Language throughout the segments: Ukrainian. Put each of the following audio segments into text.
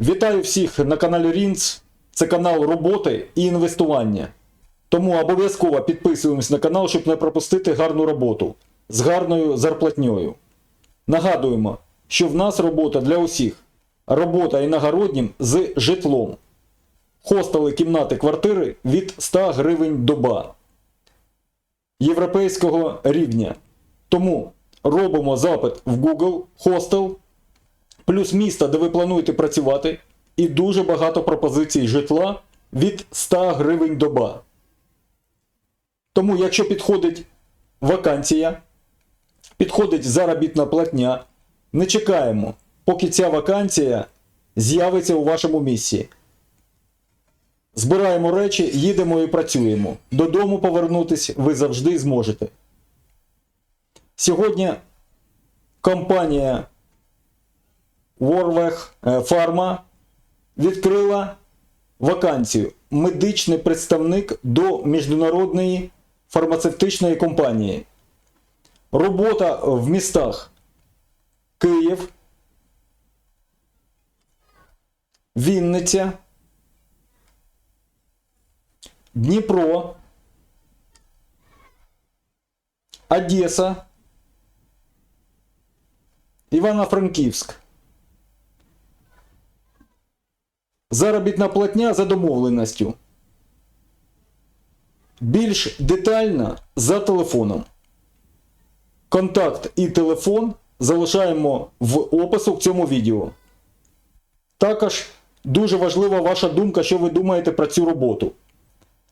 Вітаю всіх на каналі Рінц. Це канал роботи і інвестування. Тому обов'язково підписуємось на канал, щоб не пропустити гарну роботу з гарною зарплатньою. Нагадуємо, що в нас робота для усіх. Робота іногороднім з житлом. Хостели кімнати квартири від 100 гривень доба європейського рівня. Тому робимо запит в Google хостел, плюс місто, де ви плануєте працювати, і дуже багато пропозицій житла від 100 гривень доба. Тому, якщо підходить вакансія, підходить заробітна платня, не чекаємо, поки ця вакансія з'явиться у вашому місці. Збираємо речі, їдемо і працюємо. Додому повернутись ви завжди зможете. Сьогодні компанія Warweg Pharma відкрила вакансію медичний представник до міжнародної фармацевтичної компанії. Робота в містах Київ, Вінниця, Дніпро, Одеса, Івано-Франківськ. Заробітна платня за домовленістю. Більш детально за телефоном. Контакт і телефон залишаємо в опису в цьому відео. Також дуже важлива ваша думка, що ви думаєте про цю роботу.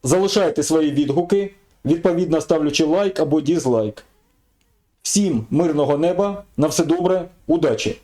Залишайте свої відгуки, відповідно ставлячи лайк або дізлайк. Всім мирного неба, на все добре, удачі!